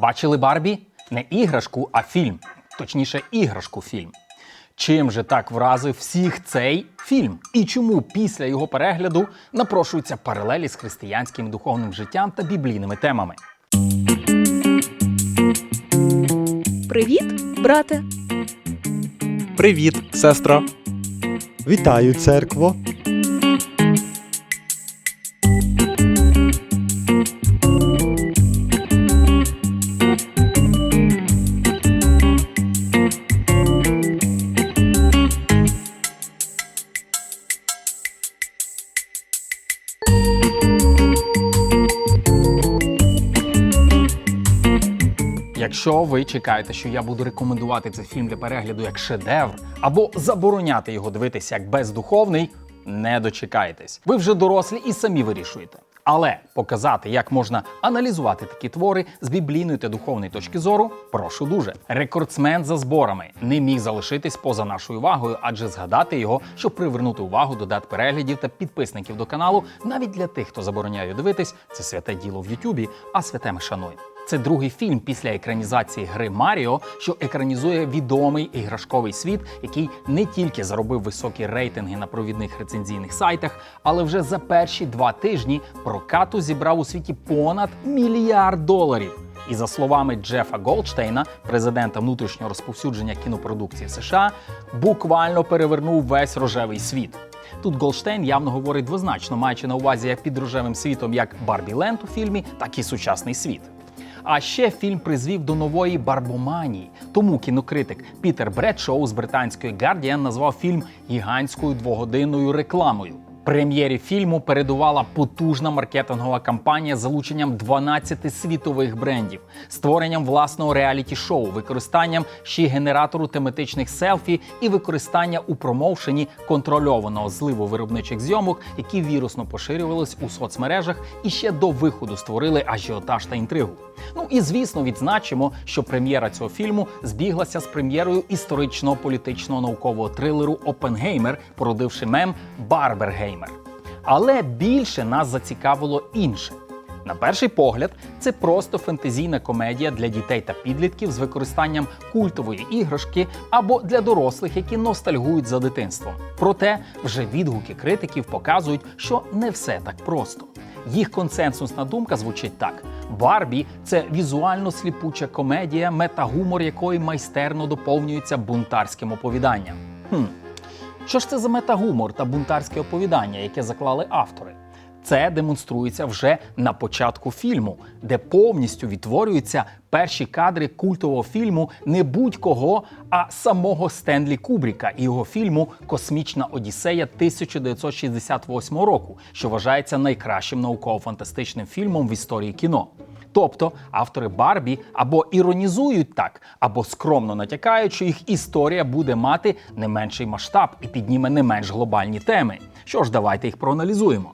Бачили Барбі? Не іграшку, а фільм. Точніше, іграшку фільм. Чим же так вразив всіх цей фільм? І чому після його перегляду напрошуються паралелі з християнським духовним життям та біблійними темами? Привіт, брате. Привіт, сестро. Вітаю, церкво. Якщо ви чекаєте, що я буду рекомендувати цей фільм для перегляду як шедевр, або забороняти його дивитися як бездуховний, не дочекаєтесь. Ви вже дорослі і самі вирішуєте. Але показати, як можна аналізувати такі твори з біблійної та духовної точки зору, прошу дуже. Рекордсмен за зборами не міг залишитись поза нашою увагою, адже згадати його, щоб привернути увагу до дат переглядів та підписників до каналу, навіть для тих, хто забороняє дивитись, це святе діло в Ютубі, а святе ми шануємо. Це другий фільм після екранізації гри Маріо, що екранізує відомий іграшковий світ, який не тільки заробив високі рейтинги на провідних рецензійних сайтах, але вже за перші два тижні прокату зібрав у світі понад мільярд доларів. І за словами Джефа Голдштейна, президента внутрішнього розповсюдження кінопродукції США, буквально перевернув весь рожевий світ. Тут Голштейн явно говорить двозначно, маючи на увазі як під рожевим світом як Барбі Ленд у фільмі, так і сучасний світ. А ще фільм призвів до нової барбоманії. Тому кінокритик Пітер Бредшоу з британської Guardian назвав фільм гігантською двогодинною рекламою. Прем'єрі фільму передувала потужна маркетингова кампанія з залученням 12 світових брендів, створенням власного реаліті-шоу, використанням ще генератору тематичних селфі і використання у промоушені контрольованого зливу виробничих зйомок, які вірусно поширювались у соцмережах і ще до виходу створили ажіотаж та інтригу. Ну і звісно, відзначимо, що прем'єра цього фільму збіглася з прем'єрою історичного політичного наукового трилеру Опенгеймер, породивши мем Барбергеймер. Але більше нас зацікавило інше. На перший погляд, це просто фентезійна комедія для дітей та підлітків з використанням культової іграшки або для дорослих, які ностальгують за дитинством. Проте вже відгуки критиків показують, що не все так просто. Їх консенсусна думка звучить так: Барбі це візуально сліпуча комедія, метагумор якої майстерно доповнюється бунтарським оповіданням. Хм, що ж це за метагумор та бунтарське оповідання, яке заклали автори? Це демонструється вже на початку фільму, де повністю відтворюються перші кадри культового фільму не будь-кого, а самого Стенлі Кубріка і його фільму Космічна Одіссея 1968 року, що вважається найкращим науково-фантастичним фільмом в історії кіно. Тобто автори Барбі або іронізують так, або скромно натякають, що їх історія буде мати не менший масштаб і підніме не менш глобальні теми. Що ж, давайте їх проаналізуємо.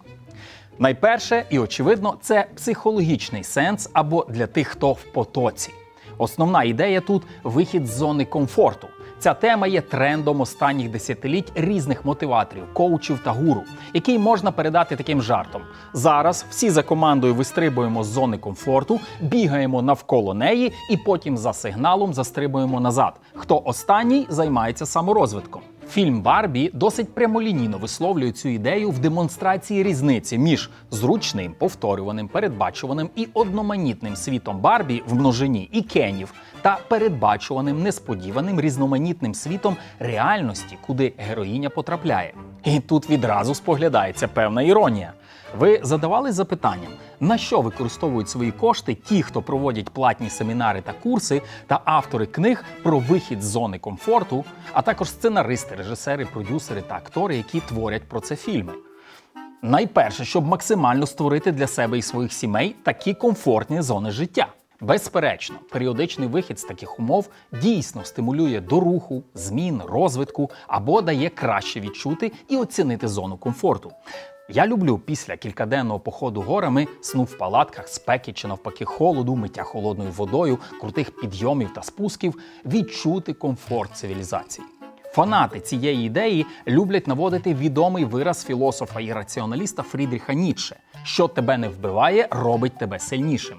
Найперше і очевидно, це психологічний сенс або для тих, хто в потоці. Основна ідея тут вихід з зони комфорту. Ця тема є трендом останніх десятиліть різних мотиваторів, коучів та гуру, який можна передати таким жартом. Зараз всі за командою вистрибуємо з зони комфорту, бігаємо навколо неї і потім за сигналом застрибуємо назад. Хто останній займається саморозвитком. Фільм Барбі досить прямолінійно висловлює цю ідею в демонстрації різниці між зручним, повторюваним, передбачуваним і одноманітним світом Барбі в множині і Кенів та передбачуваним, несподіваним різноманітним світом реальності, куди героїня потрапляє. І тут відразу споглядається певна іронія. Ви задавались запитанням, на що використовують свої кошти ті, хто проводять платні семінари та курси, та автори книг про вихід з зони комфорту, а також сценаристи, режисери, продюсери та актори, які творять про це фільми. Найперше, щоб максимально створити для себе і своїх сімей такі комфортні зони життя. Безперечно, періодичний вихід з таких умов дійсно стимулює до руху, змін, розвитку або дає краще відчути і оцінити зону комфорту. Я люблю після кількаденного походу горами, сну в палатках, спеки чи навпаки холоду, миття холодною водою, крутих підйомів та спусків, відчути комфорт цивілізації. Фанати цієї ідеї люблять наводити відомий вираз філософа і раціоналіста Фрідріха Ніцше що тебе не вбиває, робить тебе сильнішим.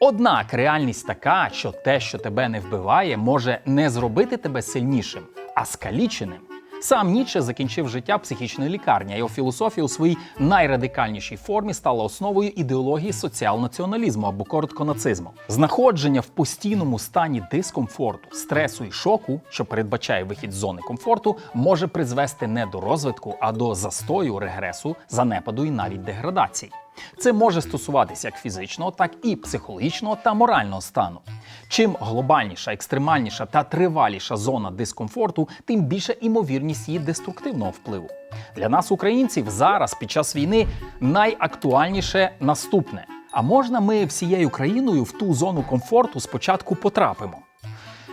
Однак реальність така, що те, що тебе не вбиває, може не зробити тебе сильнішим, а скаліченим. Сам Ніцше закінчив життя психічної лікарні, його філософія у своїй найрадикальнішій формі стала основою ідеології соціал-націоналізму або коротко нацизму. Знаходження в постійному стані дискомфорту, стресу і шоку, що передбачає вихід з зони комфорту, може призвести не до розвитку, а до застою, регресу, занепаду і навіть деградації. Це може стосуватися як фізичного, так і психологічного та морального стану. Чим глобальніша, екстремальніша та триваліша зона дискомфорту, тим більша імовірність її деструктивного впливу. Для нас, українців, зараз під час війни найактуальніше наступне: а можна ми всією країною в ту зону комфорту спочатку потрапимо?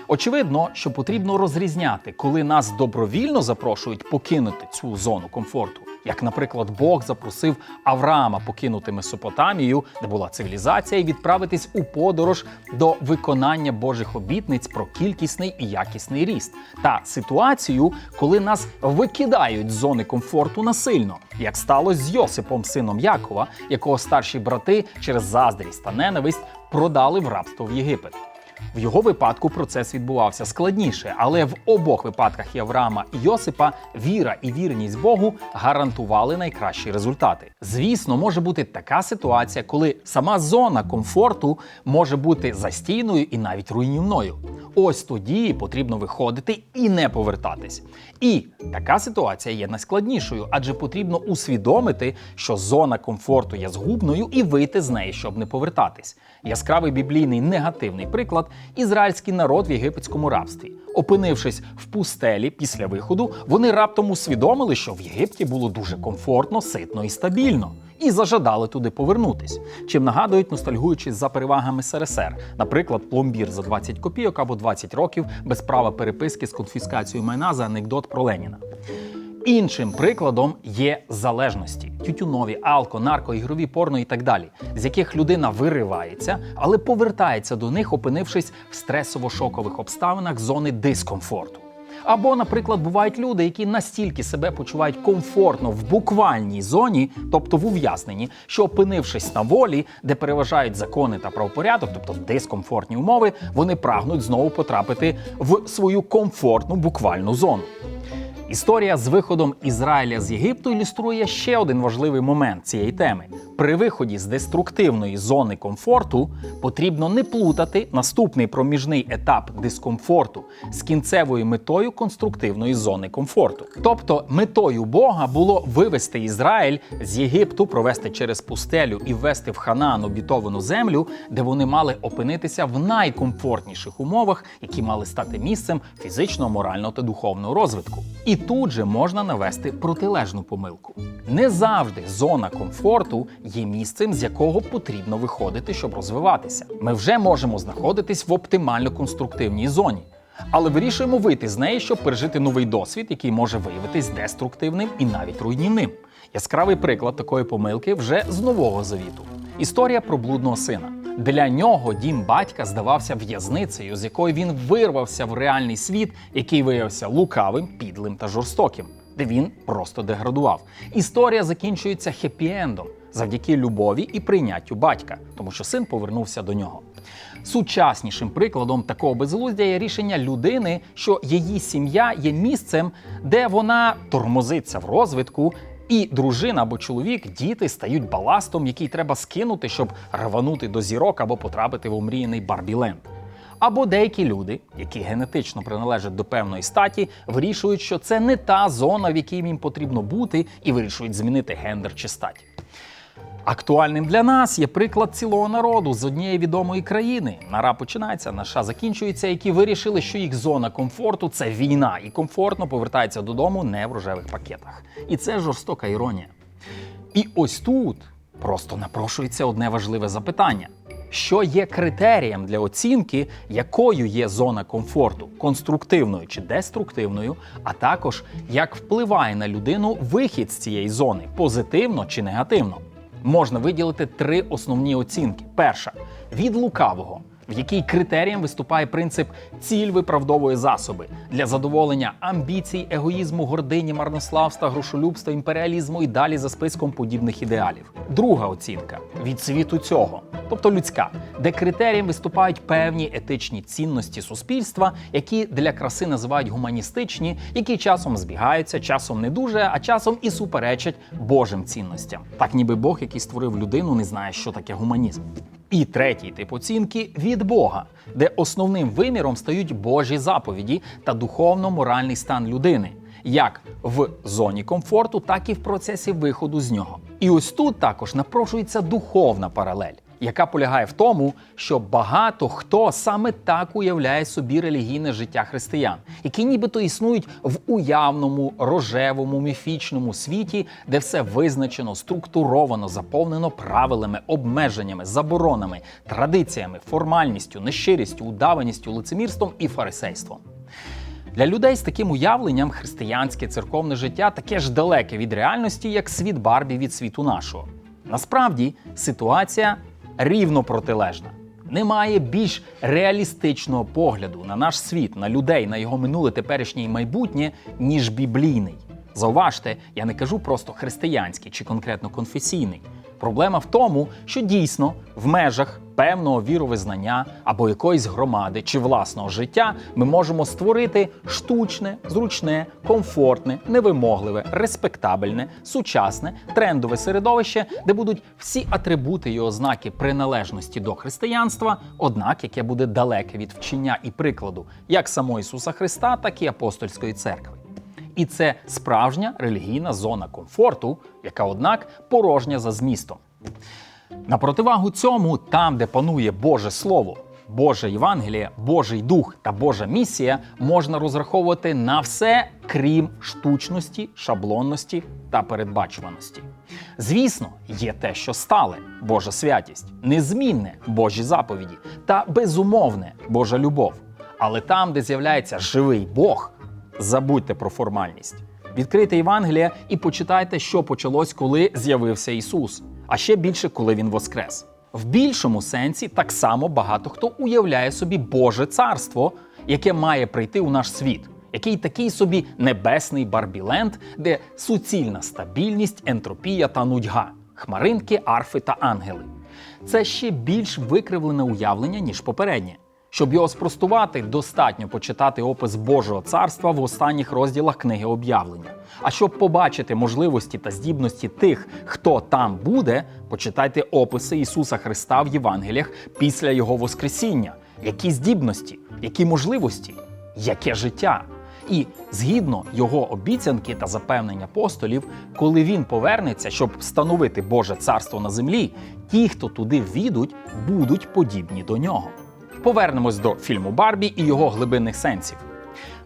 Очевидно, що потрібно розрізняти, коли нас добровільно запрошують покинути цю зону комфорту, як, наприклад, Бог запросив Авраама покинути Месопотамію, де була цивілізація, і відправитись у подорож до виконання Божих обітниць про кількісний і якісний ріст, та ситуацію, коли нас викидають з зони комфорту насильно, як сталося з Йосипом, сином Якова, якого старші брати через заздрість та ненависть продали в рабство в Єгипет. В його випадку процес відбувався складніше, але в обох випадках і Авраама і Йосипа віра і вірність Богу гарантували найкращі результати. Звісно, може бути така ситуація, коли сама зона комфорту може бути застійною і навіть руйнівною. Ось тоді потрібно виходити і не повертатись. І така ситуація є найскладнішою, адже потрібно усвідомити, що зона комфорту є згубною і вийти з неї, щоб не повертатись. Яскравий біблійний негативний приклад ізраїльський народ в єгипетському рабстві. Опинившись в пустелі після виходу, вони раптом усвідомили, що в Єгипті було дуже комфортно, ситно і стабільно. І зажадали туди повернутись, чим нагадують, ностальгуючи за перевагами СРСР, наприклад, пломбір за 20 копійок або 20 років без права переписки з конфіскацією майна за анекдот про Леніна. Іншим прикладом є залежності: тютюнові, алко, нарко, ігрові порно і так далі, з яких людина виривається, але повертається до них, опинившись в стресово-шокових обставинах зони дискомфорту. Або, наприклад, бувають люди, які настільки себе почувають комфортно в буквальній зоні, тобто в ув'язненні, що опинившись на волі, де переважають закони та правопорядок, тобто дискомфортні умови, вони прагнуть знову потрапити в свою комфортну буквальну зону. Історія з виходом Ізраїля з Єгипту ілюструє ще один важливий момент цієї теми. При виході з деструктивної зони комфорту потрібно не плутати наступний проміжний етап дискомфорту з кінцевою метою конструктивної зони комфорту. Тобто метою Бога було вивести Ізраїль з Єгипту, провести через пустелю і ввести в Ханаан обітовану землю, де вони мали опинитися в найкомфортніших умовах, які мали стати місцем фізичного, морального та духовного розвитку. І тут же можна навести протилежну помилку. Не завжди зона комфорту є місцем, з якого потрібно виходити, щоб розвиватися. Ми вже можемо знаходитись в оптимально конструктивній зоні. Але вирішуємо вийти з неї, щоб пережити новий досвід, який може виявитись деструктивним і навіть руйнівним. Яскравий приклад такої помилки вже з нового завіту. Історія про блудного сина. Для нього дім батька здавався в'язницею, з якої він вирвався в реальний світ, який виявився лукавим, підлим та жорстоким, де він просто деградував. Історія закінчується хеппі-ендом завдяки любові і прийняттю батька, тому що син повернувся до нього. Сучаснішим прикладом такого безглуздя є рішення людини, що її сім'я є місцем, де вона тормозиться в розвитку, і дружина або чоловік, діти стають баластом, який треба скинути, щоб рванути до зірок або потрапити в омріяний Барбіленд. Або деякі люди, які генетично приналежать до певної статі, вирішують, що це не та зона, в якій їм потрібно бути, і вирішують змінити гендер чи стать. Актуальним для нас є приклад цілого народу з однієї відомої країни. Нара починається, наша закінчується, які вирішили, що їх зона комфорту це війна, і комфортно повертаються додому не в рожевих пакетах. І це жорстока іронія. І ось тут просто напрошується одне важливе запитання: що є критерієм для оцінки, якою є зона комфорту конструктивною чи деструктивною, а також як впливає на людину вихід з цієї зони позитивно чи негативно? Можна виділити три основні оцінки: перша від лукавого. В якій критерієм виступає принцип ціль виправдовує засоби для задоволення амбіцій, егоїзму, гордині, марнославства, грошолюбства, імперіалізму і далі за списком подібних ідеалів. Друга оцінка від світу цього, тобто людська, де критерієм виступають певні етичні цінності суспільства, які для краси називають гуманістичні, які часом збігаються, часом не дуже, а часом і суперечать Божим цінностям. Так ніби Бог, який створив людину, не знає, що таке гуманізм. І третій тип оцінки від Бога, де основним виміром стають Божі заповіді та духовно-моральний стан людини, як в зоні комфорту, так і в процесі виходу з нього. І ось тут також напрошується духовна паралель, яка полягає в тому, що багато хто саме так уявляє собі релігійне життя християн, які нібито існують в уявному, рожевому, міфічному світі, де все визначено, структуровано, заповнено правилами, обмеженнями, заборонами, традиціями, формальністю, нещирістю, удаваністю, лицемірством і фарисейством. Для людей з таким уявленням християнське церковне життя таке ж далеке від реальності, як світ Барбі від світу нашого. Насправді ситуація рівно протилежна. Немає більш реалістичного погляду на наш світ, на людей, на його минуле, теперішнє і майбутнє, ніж біблійний. Зауважте, я не кажу просто християнський чи конкретно конфесійний. Проблема в тому, що дійсно в межах певного віровизнання або якоїсь громади чи власного життя ми можемо створити штучне, зручне, комфортне, невимогливе, респектабельне, сучасне, трендове середовище, де будуть всі атрибути і ознаки приналежності до християнства, однак яке буде далеке від вчення і прикладу як самого Ісуса Христа, так і апостольської церкви. І це справжня релігійна зона комфорту, яка, однак, порожня за змістом. На противагу цьому, там, де панує Боже Слово, Боже Євангеліє, Божий Дух та Божа місія, можна розраховувати на все, крім штучності, шаблонності та передбачуваності. Звісно, є те, що стале Божа святість, незмінне Божі заповіді та безумовне Божа любов. Але там, де з'являється живий Бог, забудьте про формальність. Відкрийте Євангелія і почитайте, що почалось, коли з'явився Ісус, а ще більше, коли Він воскрес. В більшому сенсі так само багато хто уявляє собі Боже царство, яке має прийти у наш світ, який такий собі небесний Барбіленд, де суцільна стабільність, ентропія та нудьга, хмаринки, арфи та ангели. Це ще більш викривлене уявлення, ніж попереднє. Щоб його спростувати, достатньо почитати опис Божого царства в останніх розділах книги об'явлення. А щоб побачити можливості та здібності тих, хто там буде, почитайте описи Ісуса Христа в Євангеліях після Його Воскресіння. Які здібності, які можливості, яке життя. І згідно його обіцянки та запевнень апостолів, коли він повернеться, щоб встановити Боже царство на землі, ті, хто туди війдуть, будуть подібні до нього. Повернемось до фільму Барбі і його глибинних сенсів.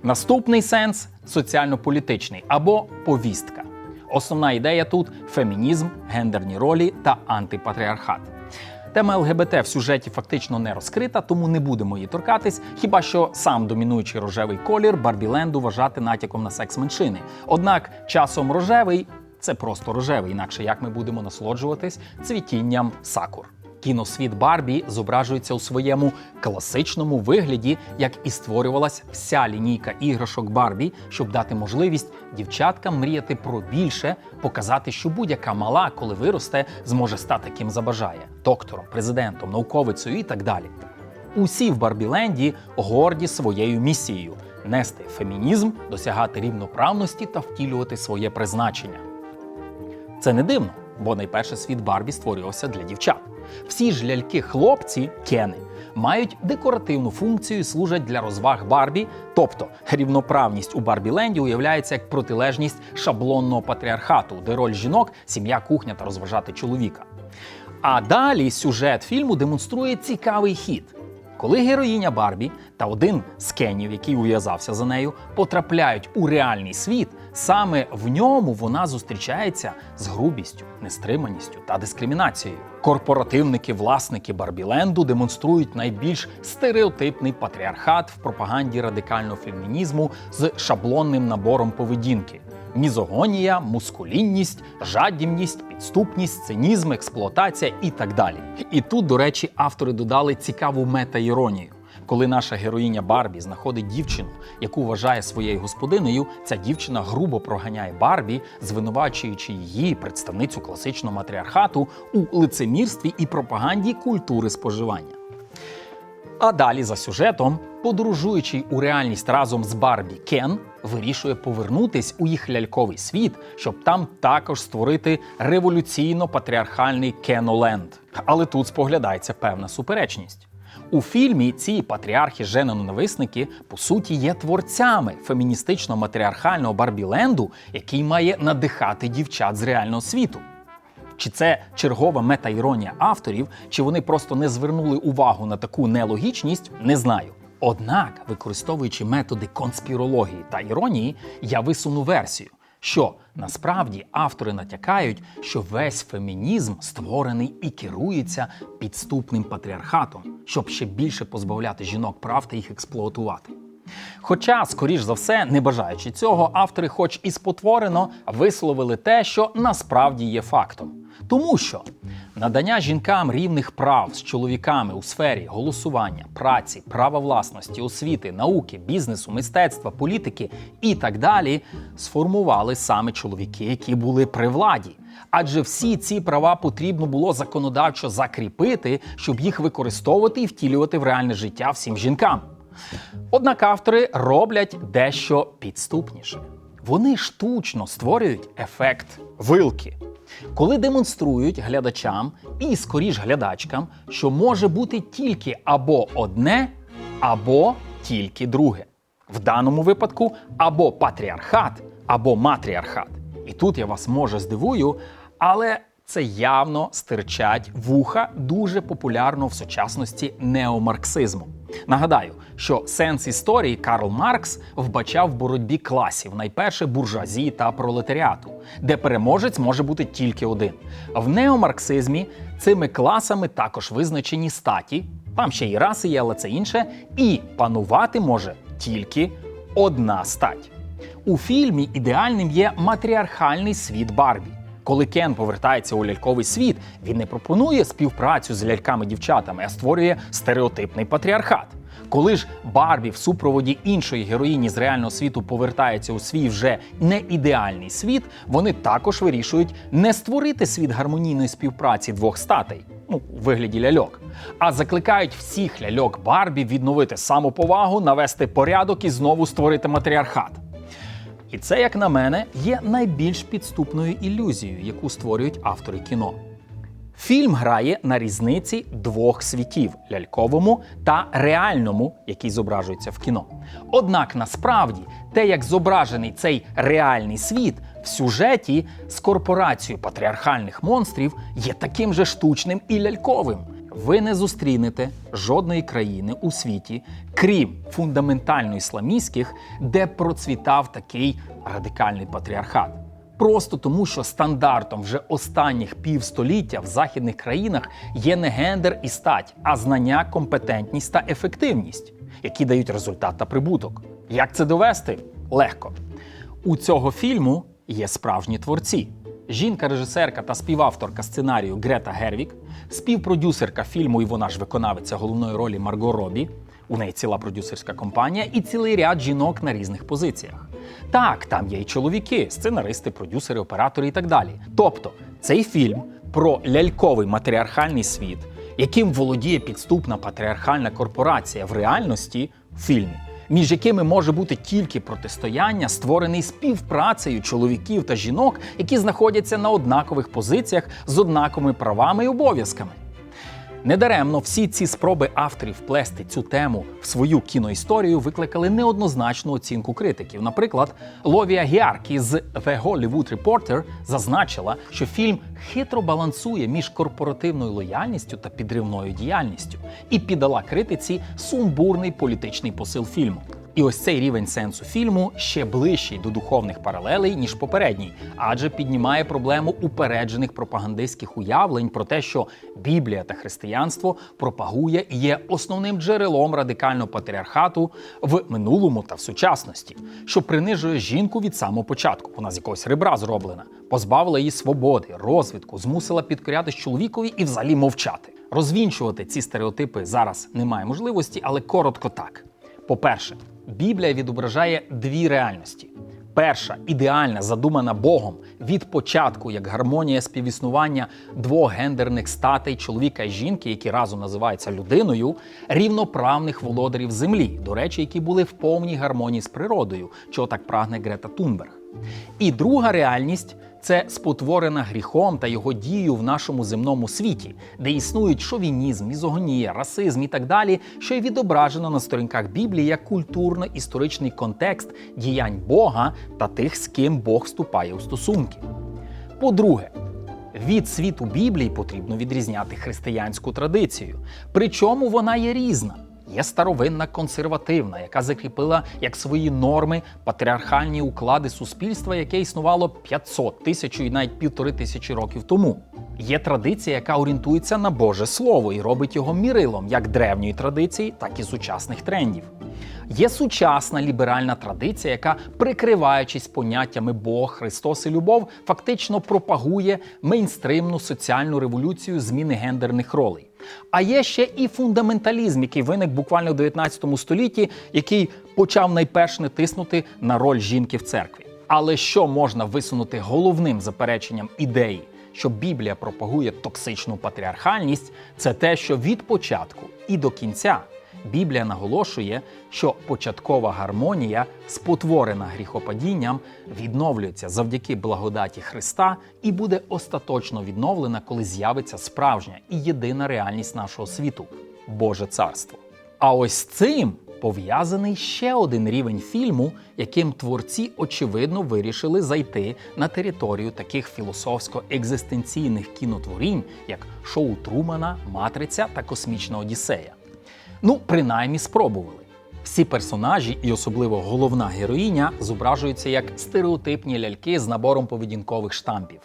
Наступний сенс соціально-політичний або повістка. Основна ідея тут фемінізм, гендерні ролі та антипатріархат. Тема ЛГБТ в сюжеті фактично не розкрита, тому не будемо її торкатись, хіба що сам домінуючий рожевий колір Барбіленду вважати натяком на секс меншини. Однак часом рожевий це просто рожевий, інакше як ми будемо насолоджуватись цвітінням сакур. Кіносвіт Барбі зображується у своєму класичному вигляді, як і створювалась вся лінійка іграшок Барбі, щоб дати можливість дівчаткам мріяти про більше, показати, що будь-яка мала, коли виросте, зможе стати ким забажає доктором, президентом, науковицею і так далі. Усі в Барбіленді горді своєю місією нести фемінізм, досягати рівноправності та втілювати своє призначення. Це не дивно, бо найперше світ Барбі створювався для дівчат. Всі ж ляльки-хлопці, кени, мають декоративну функцію і служать для розваг Барбі, тобто рівноправність у Барбі Ленді уявляється як протилежність шаблонного патріархату, де роль жінок сім'я, кухня та розважати чоловіка. А далі сюжет фільму демонструє цікавий хід. Коли героїня Барбі та один з кенів, який ув'язався за нею, потрапляють у реальний світ, саме в ньому вона зустрічається з грубістю, нестриманістю та дискримінацією. Корпоративники, власники Барбіленду демонструють найбільш стереотипний патріархат в пропаганді радикального фемінізму з шаблонним набором поведінки. Мізогонія, мускулінність, жадібність, підступність, цинізм, експлуатація і так далі. І тут, до речі, автори додали цікаву мета-іронію. Коли наша героїня Барбі знаходить дівчину, яку вважає своєю господинею, ця дівчина грубо проганяє Барбі, звинувачуючи її, представницю класичного матріархату, у лицемірстві і пропаганді культури споживання. А далі за сюжетом, подорожуючий у реальність разом з Барбі Кен, вирішує повернутись у їх ляльковий світ, щоб там також створити революційно-патріархальний Кеноленд. Але тут споглядається певна суперечність. У фільмі ці патріархи женоненависники по суті є творцями феміністично матріархального Барбіленду, який має надихати дівчат з реального світу. Чи це чергова мета-іронія авторів, чи вони просто не звернули увагу на таку нелогічність, не знаю. Однак, використовуючи методи конспірології та іронії, я висуну версію, що насправді автори натякають, що весь фемінізм створений і керується підступним патріархатом, щоб ще більше позбавляти жінок прав та їх експлуатувати. Хоча, скоріш за все, не бажаючи цього, автори, хоч і спотворено, висловили те, що насправді є фактом. Тому що надання жінкам рівних прав з чоловіками у сфері голосування, праці, права власності, освіти, науки, бізнесу, мистецтва, політики і так далі сформували саме чоловіки, які були при владі. Адже всі ці права потрібно було законодавчо закріпити, щоб їх використовувати і втілювати в реальне життя всім жінкам. Однак автори роблять дещо підступніше. Вони штучно створюють ефект вилки, коли демонструють глядачам і скоріш глядачкам, що може бути тільки або одне, або тільки друге. В даному випадку або патріархат, або матріархат. І тут я вас може здивую, але це явно стирчать вуха дуже популярного в сучасності неомарксизму. Нагадаю, що сенс історії Карл Маркс вбачав в боротьбі класів, найперше буржуазії та пролетаріату, де переможець може бути тільки один. В неомарксизмі цими класами також визначені статі, там ще й раси є, але це інше, і панувати може тільки одна стать. У фільмі ідеальним є матріархальний світ Барбі. Коли Кен повертається у ляльковий світ, він не пропонує співпрацю з ляльками-дівчатами, а створює стереотипний патріархат. Коли ж Барбі в супроводі іншої героїні з реального світу повертається у свій вже не ідеальний світ, вони також вирішують не створити світ гармонійної співпраці двох статей, ну у вигляді ляльок, а закликають всіх ляльок Барбі відновити самоповагу, навести порядок і знову створити матріархат. І це, як на мене, є найбільш підступною ілюзією, яку створюють автори кіно. Фільм грає на різниці двох світів ляльковому та реальному, який зображується в кіно. Однак насправді те, як зображений цей реальний світ в сюжеті з корпорацією патріархальних монстрів, є таким же штучним і ляльковим. Ви не зустрінете жодної країни у світі, крім фундаментально ісламістських, де процвітав такий радикальний патріархат. Просто тому, що стандартом вже останніх півстоліття в західних країнах є не гендер і стать, а знання, компетентність та ефективність, які дають результат та прибуток. Як це довести? Легко. У цього фільму є справжні творці. Жінка-режисерка та співавторка сценарію Грета Гервік, співпродюсерка фільму, і вона ж виконавиця головної ролі Марго Робі. У неї ціла продюсерська компанія і цілий ряд жінок на різних позиціях. Так, там є й чоловіки, сценаристи, продюсери, оператори і так далі. Тобто, цей фільм про ляльковий матріархальний світ, яким володіє підступна патріархальна корпорація в реальності в фільмі, між якими може бути тільки протистояння, створений співпрацею чоловіків та жінок, які знаходяться на однакових позиціях з однаковими правами і обов'язками. Недаремно всі ці спроби авторів плести цю тему в свою кіноісторію викликали неоднозначну оцінку критиків. Наприклад, Ловія Гіарк із The Hollywood Reporter зазначила, що фільм хитро балансує між корпоративною лояльністю та підривною діяльністю і піддала критиці сумбурний політичний посил фільму. І ось цей рівень сенсу фільму ще ближчий до духовних паралелей, ніж попередній, адже піднімає проблему упереджених пропагандистських уявлень про те, що Біблія та християнство пропагує і є основним джерелом радикального патріархату в минулому та в сучасності, що принижує жінку від самого початку. Вона з якогось ребра зроблена, позбавила її свободи, розвитку, змусила підкорятись чоловікові і взагалі мовчати. Розвінчувати ці стереотипи зараз немає можливості, але коротко так. По-перше, Біблія відображає дві реальності. Перша ідеальна, задумана Богом від початку як гармонія співіснування двох гендерних статей чоловіка і жінки, які разом називаються людиною, рівноправних володарів землі, до речі, які були в повній гармонії з природою, чого так прагне Грета Тунберг. І друга реальність це спотворена гріхом та його дією в нашому земному світі, де існують шовінізм, мізогонія, расизм і так далі, що й відображено на сторінках Біблії як культурно-історичний контекст діянь Бога та тих, з ким Бог вступає у стосунки. По-друге, від світу Біблії потрібно відрізняти християнську традицію. Причому вона є різна. Є старовинна консервативна, яка закріпила як свої норми патріархальні уклади суспільства, яке існувало 500 тисяч і навіть півтори тисячі років тому. Є традиція, яка орієнтується на Боже Слово і робить його мірилом як древньої традиції, так і сучасних трендів. Є сучасна ліберальна традиція, яка, прикриваючись поняттями Бог, Христос і любов, фактично пропагує мейнстримну соціальну революцію зміни гендерних ролей. А є ще і фундаменталізм, який виник буквально в 19 столітті, який почав найперше тиснути на роль жінки в церкві. Але що можна висунути головним запереченням ідеї, що Біблія пропагує токсичну патріархальність, це те, що від початку і до кінця Біблія наголошує, що початкова гармонія, спотворена гріхопадінням, відновлюється завдяки благодаті Христа і буде остаточно відновлена, коли з'явиться справжня і єдина реальність нашого світу Боже царство. А ось цим пов'язаний ще один рівень фільму, яким творці очевидно вирішили зайти на територію таких філософсько-екзистенційних кінотворінь, як шоу Трумана, Матриця та Космічна Одіссея. Ну, принаймні спробували. Всі персонажі, і особливо головна героїня, зображуються як стереотипні ляльки з набором поведінкових штампів.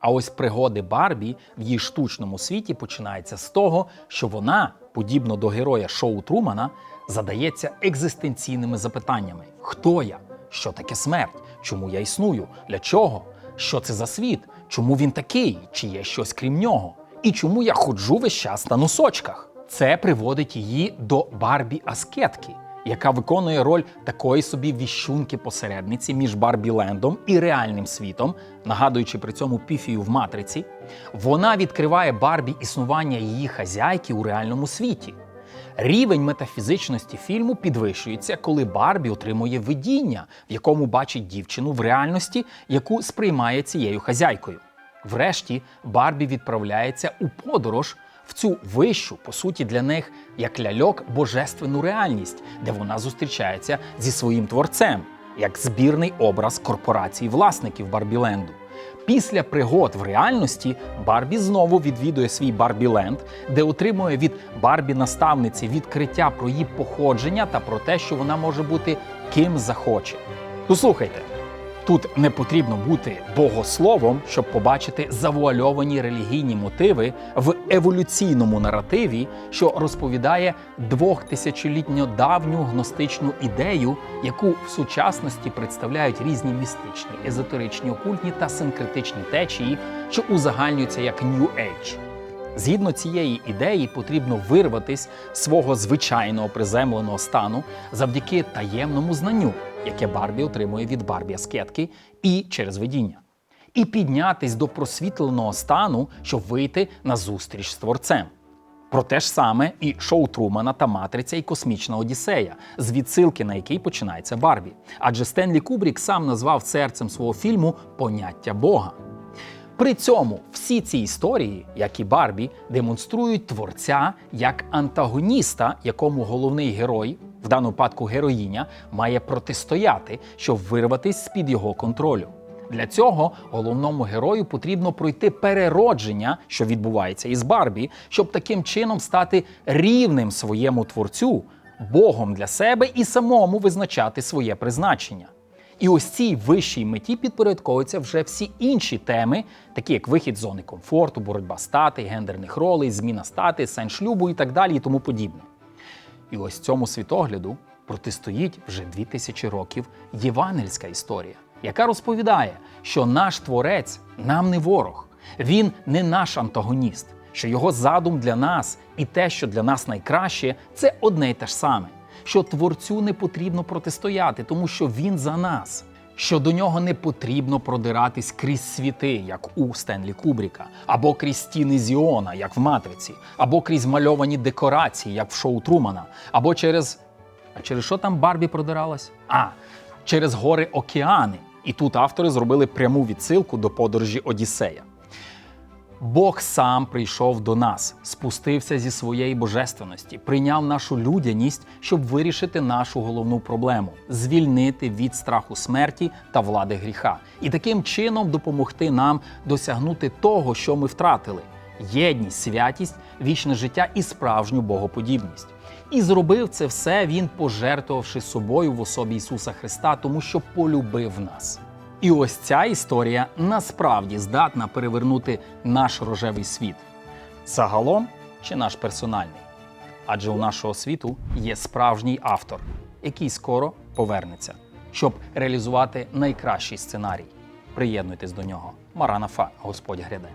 А ось пригоди Барбі в її штучному світі починаються з того, що вона, подібно до героя шоу Трумана, задається екзистенційними запитаннями: хто я? Що таке смерть? Чому я існую? Для чого? Що це за світ? Чому він такий? Чи є щось крім нього? І чому я ходжу весь час на носочках? Це приводить її до Барбі Аскетки, яка виконує роль такої собі віщунки-посередниці між Барбі Лендом і реальним світом, нагадуючи при цьому піфію в матриці. Вона відкриває Барбі існування її хазяйки у реальному світі. Рівень метафізичності фільму підвищується, коли Барбі отримує видіння, в якому бачить дівчину в реальності, яку сприймає цією хазяйкою. Врешті Барбі відправляється у подорож в цю вищу, по суті, для них як ляльок божественну реальність, де вона зустрічається зі своїм творцем, як збірний образ корпорації власників Барбіленду. Після пригод в реальності Барбі знову відвідує свій Барбіленд, де отримує від Барбі-наставниці відкриття про її походження та про те, що вона може бути ким захоче. Ну слухайте, Тут не потрібно бути богословом, щоб побачити завуальовані релігійні мотиви в еволюційному наративі, що розповідає двохтисячолітньо давню гностичну ідею, яку в сучасності представляють різні містичні, езотеричні, окультні та синкретичні течії, що узагальнюються як New Age. Згідно цієї ідеї, потрібно вирватись свого звичайного приземленого стану завдяки таємному знанню, яке Барбі отримує від Барбі Аскетки і через видіння, і піднятись до просвітленого стану, щоб вийти на зустріч з творцем. Про те ж саме і шоу Трумана та Матриця і Космічна Одіссея, з відсилки на який починається Барбі. Адже Стенлі Кубрік сам назвав серцем свого фільму поняття Бога. При цьому всі ці історії, як і Барбі, демонструють творця як антагоніста, якому головний герой, в даному випадку героїня, має протистояти, щоб вирватися з-під його контролю. Для цього головному герою потрібно пройти переродження, що відбувається із Барбі, щоб таким чином стати рівним своєму творцю, Богом для себе і самому визначати своє призначення. І ось цій вищій меті підпорядковуються вже всі інші теми, такі як вихід з зони комфорту, боротьба стати, гендерних ролей, зміна стати, сенс шлюбу і так далі, і тому подібне. І ось цьому світогляду протистоїть вже дві тисячі років євангельська історія, яка розповідає, що наш творець нам не ворог, він не наш антагоніст, що його задум для нас і те, що для нас найкраще, це одне й те ж саме. Що творцю не потрібно протистояти, тому що він за нас. Що до нього не потрібно продиратись крізь світи, як у Стенлі Кубріка, або крізь стіни Зіона, як в Матриці, або крізь мальовані декорації, як в шоу Трумана, або через. А через що там Барбі продиралась? А, через гори океани. І тут автори зробили пряму відсилку до подорожі Одіссея. Бог сам прийшов до нас, спустився зі своєї божественності, прийняв нашу людяність, щоб вирішити нашу головну проблему звільнити від страху смерті та влади гріха, і таким чином допомогти нам досягнути того, що ми втратили: єдність, святість, вічне життя і справжню богоподібність. І зробив це все він, пожертвувавши собою в особі Ісуса Христа, тому що полюбив нас. І ось ця історія насправді здатна перевернути наш рожевий світ. Загалом чи наш персональний? Адже у нашого світу є справжній автор, який скоро повернеться, щоб реалізувати найкращий сценарій. Приєднуйтесь до нього. Маранафа, Господь гряде.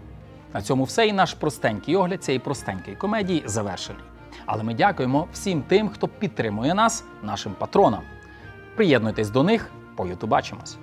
На цьому все і наш простенький огляд цієї простенької комедії завершений. Але ми дякуємо всім тим, хто підтримує нас, нашим патронам. Приєднуйтесь до них, по ютубачимось.